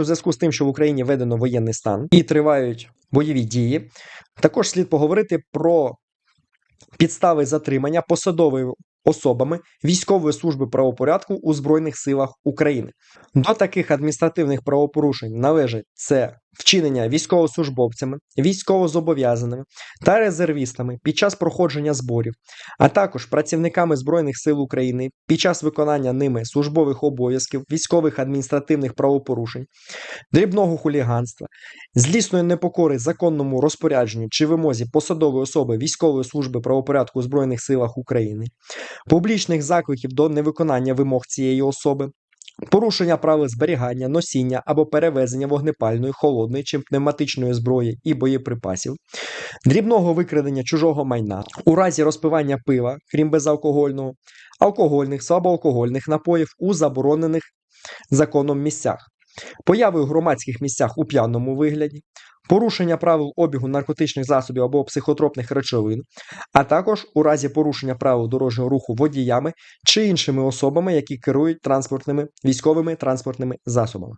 У зв'язку з тим, що в Україні введено воєнний стан і тривають бойові дії, також слід поговорити про підстави затримання посадовими особами військової служби правопорядку у Збройних силах України. До таких адміністративних правопорушень належить це вчинення військовослужбовцями, військовозобов'язаними та резервістами під час проходження зборів, а також працівниками Збройних сил України під час виконання ними службових обов'язків, військових адміністративних правопорушень, дрібного хуліганства, злісної непокори законному розпорядженню чи вимозі посадової особи військової служби правопорядку у Збройних силах України, публічних закликів до невиконання вимог цієї особи, порушення правил зберігання, носіння або перевезення вогнепальної, холодної чи пневматичної зброї і боєприпасів, дрібного викрадення чужого майна у разі розпивання пива, крім безалкогольного, алкогольних, слабоалкогольних напоїв у заборонених законом місцях, появи у громадських місцях у п'яному вигляді, порушення правил обігу наркотичних засобів або психотропних речовин, а також у разі порушення правил дорожнього руху водіями чи іншими особами, які керують транспортними військовими транспортними засобами.